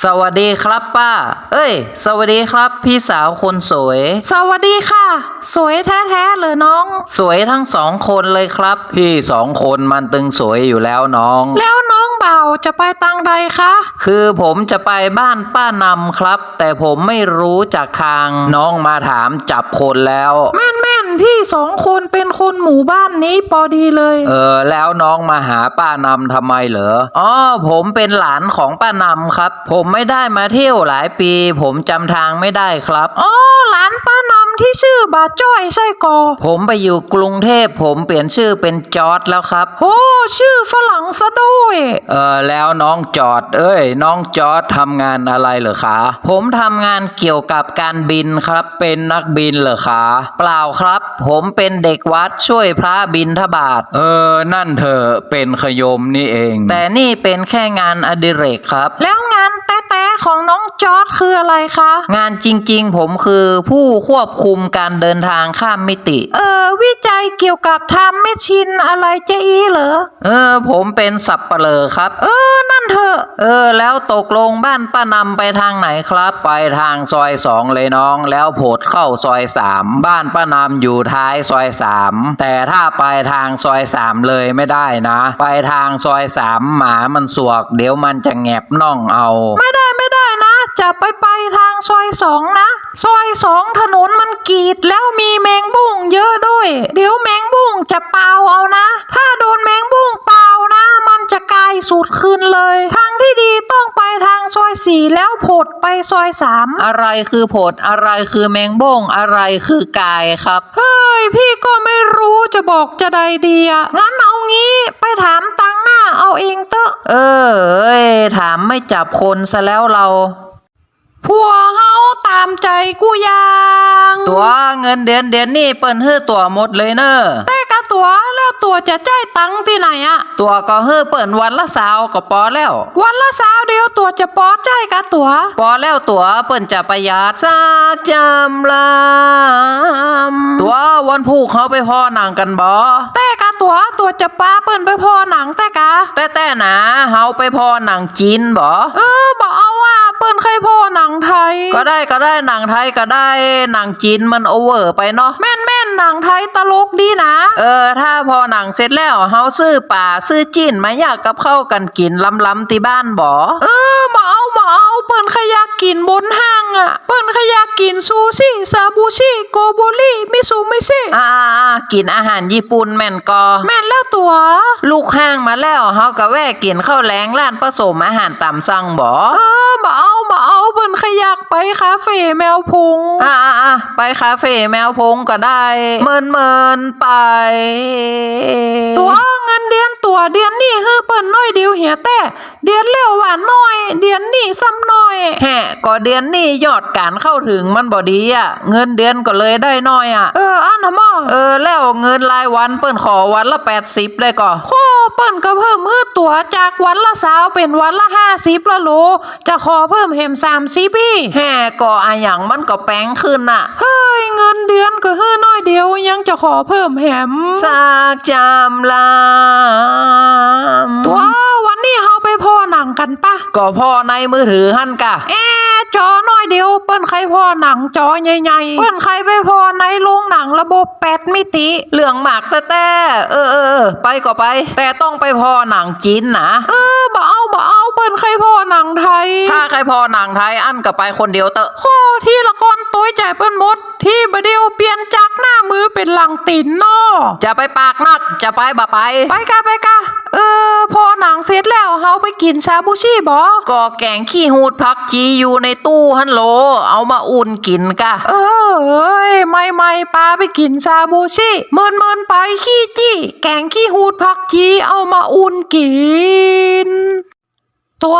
สวัสดีครับป้า เอ้ย สวัสดีครับพี่สาวคนสวย สวัสดีค่ะ สวยแท้ๆเลยน้อง สวยทั้งสองคนเลยครับ พี่สองคนมันตึงสวยอยู่แล้วน้อง แล้วน้องเบาจะไปตังใดคะ คือผมจะไปบ้านป้านำครับ แต่ผมไม่รู้จากทาง น้องมาถามจับคนแล้วแม่นแม่ พี่สองคนเป็นคนหมู่บ้านนี้พอดีเลย เออ แล้วน้องมาหาป้านำทำไมเหรออ๋อผมเป็นหลานของป้านำครับ ผมไม่ได้มาเที่ยวหลายปี ผมจำทางไม่ได้ครับอ๋อหลานป้านำ ที่ชื่อบาจ้อยใช่กอผมไปอยู่กรุงเทพผมเปลี่ยนชื่อเป็นจอร์ดแล้วครับ โอ้ชื่อฝรั่งซะด้วยเออแล้วน้องจอดเอ้ย น้องจอดทำงานอะไรเหรอคะผมทำงานเกี่ยวกับการบินครับ เป็นนักบินเหรอคะเปล่าครับ ผมเป็นเด็กวัดช่วยพระบินทบาทเออนั่นเธอเป็นขยมนี่เอง แต่นี่เป็นแค่งานอดิเรกครับ แล้วงานแต้ๆ ของน้องจอร์ดคืออะไรคะ งานจริงๆ ผมคือผู้ควบคุมการเดินทางข้ามมิติ เออ วิจัยเกี่ยวกับทำแมชชินอะไรเจ๊อีเหรอ เออ ผมเป็นสับเปลอครับ เออนั่น เถอะ เออ แล้วตกลงบ้านป้านำไปทางไหนครับ ไปทางซอยสองเลยน้อง แล้วโผดเข้าซอยสามบ้านป้านำอยู่ท้ายซอยสามแต่ถ้าไปทางซอยสามเลยไม่ได้นะ ไปทางซอยสามหมามันสวก เดี๋ยวมันจะแงบน่องเอา ไม่ได้ไม่ได้นะ จะไปไปทางซอยสองนะ ซอยสองถนนมันกีดแล้วมีแมงบุ้งเยอะด้วย เดี๋ยวแมงบุ้งจะเป่าเอานะ ถ้าโดนแมงบุ้ง สูตรคืนเลย ทางที่ดีต้องไปทางซอยสี่แล้วผดไปซอยสามอะไรคือโผดอะไรคือแมงบ้งอะไรคือกายครับ เฮ้ย พี่ก็ไม่รู้จะบอกจะใดดีอะงั้นเอางี้ไปถามตังหน้าเอาเองเตอะเออเอ้ยถามไม่จับคนซะแล้วเราผัวเฮาตามใจกูยัง ตัวเงินเดือนเดือนนี่เปิ้นฮื้อตัวหมดเลยเนอะแต่กะตัวแล้ว ตัวจะจ่ายตังค์ที่ไหนอะตัวก็ฮื้อเปิ้นวันละสาวก็พอแล้ว วันละสาวเดียวตัวจะปอใจายกะตัวพอแล้วตัวเปิ้นจะประหยัดสักจำลำตัววันผูกเขาไปพอหนังกันบ่แต่กะตัวตัวจะป้าเปิ้นไปพอหนังแต่กะแต่แต่ๆนะเฮาไปพอหนังจีนบ่เออบอกเอาว่าเปิ้นเคยพอหนังไทย ก็ได้ก็ได้หนังไทยก็ได้หนังจีนมันโอเวอร์ไปเนาะแม่นแม่นๆ หนังไทยตลกดีนะ เออ ถ้าพอหนังเสร็จแล้วเฮาซื้อป่าซื้อจีนมาอยากกับเข้าวกันกินล้ำๆที่บ้านบ่เออบอกเอาบอกเอาเปิ้นขยากกินบนห้างอะเปิ้นขยากกินซูชิซาบูชิโกโบริมิซูมิซิอ่าๆกินอาหารญี่ปุ่นแม่นก็แม่นแล้วตัว ลูกห้างมาแล้วเฮาก็แวะกินข้าวแลงร้านผสมอาหารตามสั่งบ่เออบอกเอา ขยากไปคาเฟ่แมวพุง อ่าอ่าไปคาเฟ่แมวพงก็ได้เมินเมินๆไป ตัวเงินเดือนตัวเดือนนี่ฮือเปิ้นน้อยเดียวเหียแต่เดือนเลี้ยวหวานน้อย เดือนนี่ซ้ำน้อยแฮะก็เดือนนี้ยอดการเข้าถึงมันบ่ดีอะ เงินเดือนก็เลยได้น้อยอะ เอออันน่ะหมอเออแล้วเงินรายวันเปิ้นขอวันละ80เลยก็โคเปิ้นก็เพิ่มฮือตัวจากวันละสาวเป็นวันละห้าสิบละโหลจะขอเพิ่มเห็มสามสิบปีแฮ่ก็อะหยังมันก็แปลงขึ้นน่ะ เฮ้ยเงินเดือนก็ฮือน้อยเดียวยังจะขอเพิ่มแหมสากจำลำตัววันนี้เฮาไปพอหนังกันปะก็พ่อในมือถือหั่นกะแอจอน้อย เดียวเปิ้นใครพอหนังจอใหญ่ๆ เปิ้นใครไปพอในโรงหนังระบบแปดมิติเหลืองหมากแต่แต่เออเออเออไปก็ไป แต่ต้องไปพอหนังจีนนะเออ ปิ้นใครพอหนังไทย ถ้าใครพอหนังไทยอันก็ไปคนเดียวเตอะโคที่ละกอนตัวใจเปิ้นหมด ที่บดเดียวเปลี่ยนจากหน้ามือเป็นหลังตีนนอจะไปปากนักจะไปบ่ไป ไปกะไปกะเออ พอหนังเสร็จแล้วเฮาไปกินชาบูชิบ่ก็แกงขี้หูดพักจีอยู่ในตู้ฮันโหล เอามาอุ่นกินกะ เออเอ้ยไม่ไม่ปาไปกินชาบูชิเมินเมินไปขี้จี้แกงขี้หูดผักจีเอามาอุ่นกิน ตัว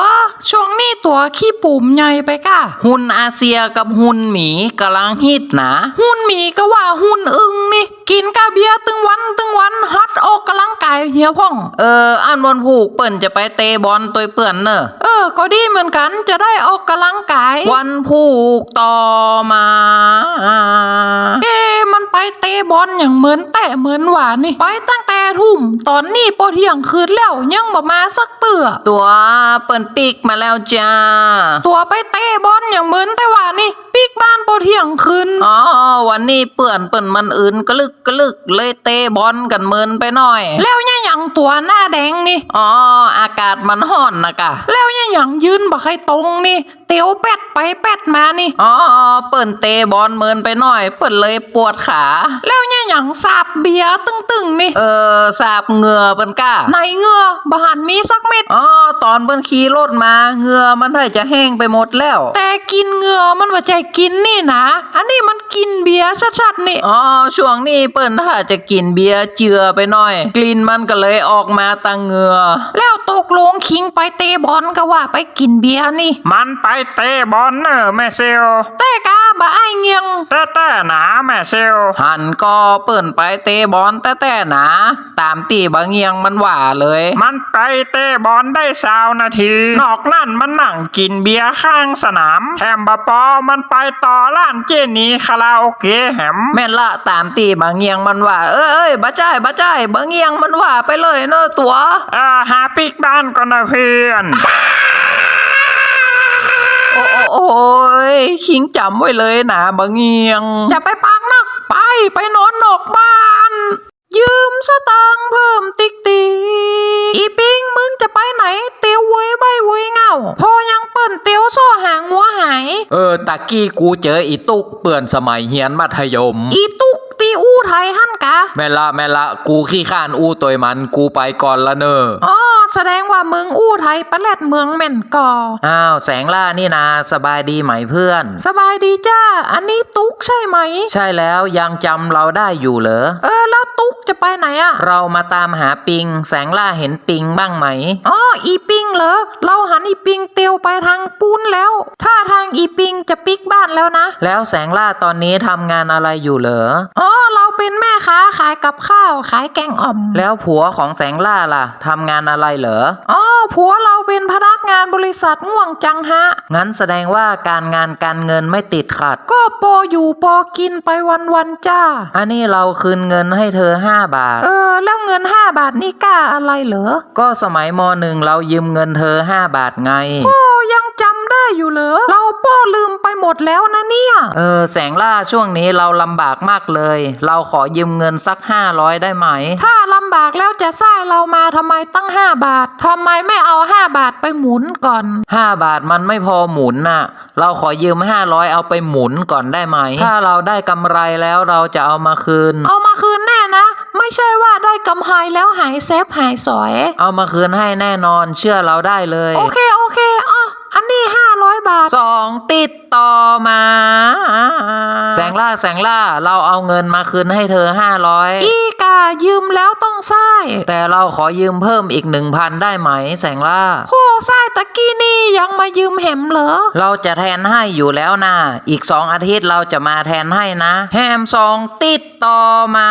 ช่วงนี้ตัวขี้ปุ่มใหญ่ไปกะหุ่นอาเซียกับหุ่นหมีกำลังฮิตนะหุ่นหมีก็ว่าหุ่นอึงนี่ กินกะเบียตึงวันตึงวันฮัดอกกำลังกายเหี่ยวพ่อง เอออันวันผูกเปิ่นจะไปเตะบอลตัวเปื่อนเนอะเออ ก็ดีเหมือนกันจะได้ออกกำลังกาย วันผูกต่อมา เอ๊ะมันไปเตะะบอลอย่างเหมือนแต่เหมือนหวานนี่ไปตั้งแต่ทุ่มตอนนี้โปเที่ยงคืนแล้วยังบ่มาสักเตือตัวเปิ่นปิกมาแล้วจ้า ตัวไปเตะบอลอย่างเหมือนแต่ว่านี่ปีกบ้านโปเที่ยงคืนอ๋อวันนี้เปื่อนเปิ่นมันอื่นกระลึกกระลึกเลยเตะบอลกันเมินไปหน่อย แล้วเนี่ยอ ย่างตัวหน้าแดงนี่ อ๋อ อากาศมันห้อนนะกะ แล้วเนี่ยอย่างยืนบ่ใครตรงนี่ เตียวเป็ดไปเป็ดมานี่ อ๋อ เปิ่นเตะบอลเมินไปหน่อย เปิ่นเลยปวดขา แล้วเนี่ยอย่างสาบเบียร์ตึงๆนี่ เออสาบเหงื่อเปิ่นก้าในเหงื่อบหันมีสักเม็ด อ๋อ ตอนเปิ่นขี่รถมาเหงื่อมันเถอจะแห้งไปหมดแล้ว แต่กินเหงื่อมันว่าใจกินนี่นะ อันนี้มันกินเบียร์ชัดๆนี่ อ๋อ ช่วงนี้เปิ่นถ้าจะกินเบียร์เจือไปหน่อย กลิ่นมันก็เลยออกมาตังเหงือ แล้ว ตกลงคิงไปเตะบอลก็ว่าไปกินเบียร์นี่ มันไปเตะบอลเนอะแม่เซลแต่กาบ่ไอายเงียงแต่แต่หนาแม่เซลหันก็เปิ่นไปเตะบอลแต่แต่หนา ตามตีบางเงียงมันว่าเลย มันไปเตะบอลได้สาวนาที นอกนั่นมันนั่งกินเบียร์ข้างสนามแถมบะปอมันไปต่อร้านเจนีคาราโอเกะแหมแม่นละตามตีบางเงียงมันว่า เอ้ยเอ้ยบ้าใจายบ้าใจายบางเงียงมันว่าไปเลยเนอะตัวเออหาปิกบ้านก่อนนะเพื่อน โอ้โอ้โอ้ยคิงจำไว้เลยนะบางเงียง จะไปปากนักไปไปนอนนอกบ้าน ยืมสตางค์เพิ่มติ๊กติ๊กอีปิงมึงจะไปไหน เตียวเว้ยใบเว้ยเงาพอยังเปิ่นเตียวโซ่หางหัวหาย เออตะกี้กูเจออีตุกเปื่อนสมัยเฮียนมัธยม อีตุกตีอู้ไทยหั่นกะ แม่นละแม่นละกูขี้ข้านอู้ตัวมันกูไปก่อนละเนอะอ๋อ แสดงว่ามึงอู้ไทยประแลดเมืองแม่นก่ออ้าวแสงล่านี่นาสบายดีไหมเพื่อน สบายดีจ้า อันนี้ตุ๊กใช่ไหม ใช่แล้วยังจำเราได้อยู่เหรอ เออแล้วตุ๊กจะไปไหนอะเรามาตามหาปิง แสงล่าเห็นปิงบ้างไหม อ๋ออีปิงเหรอ เราหันอีปิงเตียวไปทางปูนแล้ว ถ้าทางอีปิงจะปิกบ้านแล้วนะ แล้วแสงล่าตอนนี้ทำงานอะไรอยู่เหรอ อ๋อเราเป็นแม่ค้าขายกับข้าว ขายแกงอ่อม แล้วผัวของแสงล่าล่ะทำงานอะไรเหรอ อ๋อ ผัวเราเป็นพนักงานบริษัทง่วงจังฮะ งั้นแสดงว่าการงานการเงินไม่ติดขัด ก็ปออยู่ปอกินไปวันๆจ้า อันนี้เราคืนเงินให้เธอ 5 บาท เออ แล้วเงิน 5 บาทนี่กล้าอะไรเหรอ ก็สมัยมหนึ่งเรายืมเงินเธอ 5 บาทไง โอ้ยังจำได้ อยู่เหรอ เราโป้ลืมไปหมดแล้วนะเนี่ย เออ แสงล่าช่วงนี้เราลำบากมากเลย เราขอยืมเงินสัก 500 ได้ไหม ถ้าลำบากแล้วจะซ่าเรามาทำไมตั้ง 5 บาททำไมไม่เอา 5 บาทไปหมุนก่อน 5 บาทมันไม่พอหมุนน่ะ เราขอยืม 500 เอาไปหมุนก่อนได้ไหม ถ้าเราได้กำไรแล้วเราจะเอามาคืน เอามาคืนแน่นะ ไม่ใช่ว่าได้กำไรแล้วหายเซฟหายสอย เอามาคืนให้แน่นอนเชื่อเราได้เลย โอเคโอเคอ๋ออันนี้ 500 บาท สองติดต่อมา แสงล่าแสงล่าเราเอาเงินมาคืนให้เธอ500อีกายืมแล้วต้องใส่แต่เราขอยืมเพิ่มอีก1,000ได้ไหม แสงล่าโคใส่ตะกี้นี่ยังมายืมแหมเหรอ เราจะแทนให้อยู่แล้วนะอีกสองอาทิตย์เราจะมาแทนให้นะ แฮมสองติดต่อมา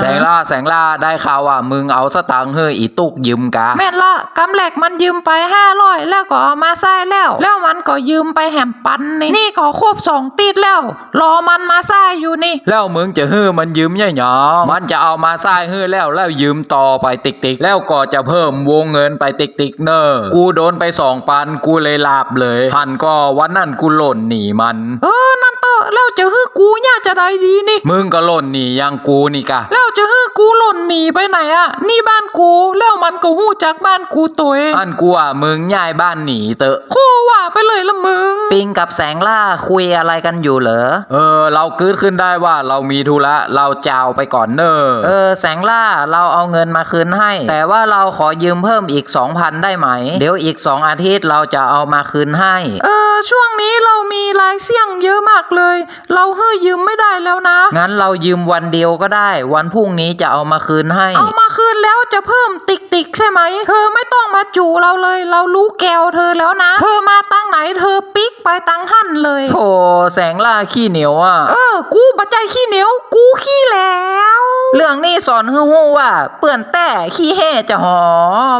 แสงล่าแสงล่าได้ข่าวว่ามึงเอาสตังค์เฮ้ยอีตุกยืมกะแม่นละกำแหลกมันยืมไป500แล้วก็เอามาใส่แล้วแล้วมันก็ยืมไปแหมปันนี่นี่ก็ครบสองติดแล้ว รอมันมาใส่อยู่นี่ แล้วมึงจะฮื้อมันยืมยังหยอมันจะเอามาสร้างฮื้อแล้วแล้วยืมต่อไปติ๊กติ๊กแล้วก็จะเพิ่มวงเงินไปติ๊กติ๊กเนอกูโดนไปสองปันกูเลยลาบเลยพันก็วันนั้นกูหล่นหนีมัน เออนั่นเตอะแล้วจะฮื้อกูเนี่ยจะได้ดีนี่ มึงก็หล่นหนีอยังกูนี่กะแล้วจะฮื้อ กูหล่นหนีไปไหนอะนี่บ้านกูแล้วมันก็หู้จากบ้านกูตัวเองอันกูอะมึงย้ายบ้านหนีเตอะโคว่าไปเลยละมึง ปิงกับแสงล่าคุยอะไรกันอยู่เหรอ เออ เราคืดขึ้นได้ว่าเรามีธุระเราจาวไปก่อนเนอะเออ แสงล่าเราเอาเงินมาคืนให้ แต่ว่าเราขอยืมเพิ่มอีก 2,000 ได้ไหม เดี๋ยวอีก 2 อาทิตย์เราจะเอามาคืนให้ เออ ช่วงนี้เรามีรายเสี่ยงเยอะมากเลย เราเฮ้ยยืมไม่ได้แล้วนะ งั้นเรายืมวันเดียวก็ได้ วันพรุ่งนี้จะเอามาคืนให้ เอามาคืนแล้วจะเพิ่มติ๊กติ๊กใช่ไหม เธอไม่ต้องมาจู่เราเลย เรารู้แกวเธอแล้วนะ เธอมาตั้งไหนเธอปิ๊กไปตั้งหั่นเลย โธ่แสงล่าขี้เหนียวอะ เออ กูปัจจัยขี้เหนียวกูขี้แล้ว เรื่องนี้สอนฮู้ๆว่า เปื่อนแต่ขี้แห่จะหอ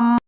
ม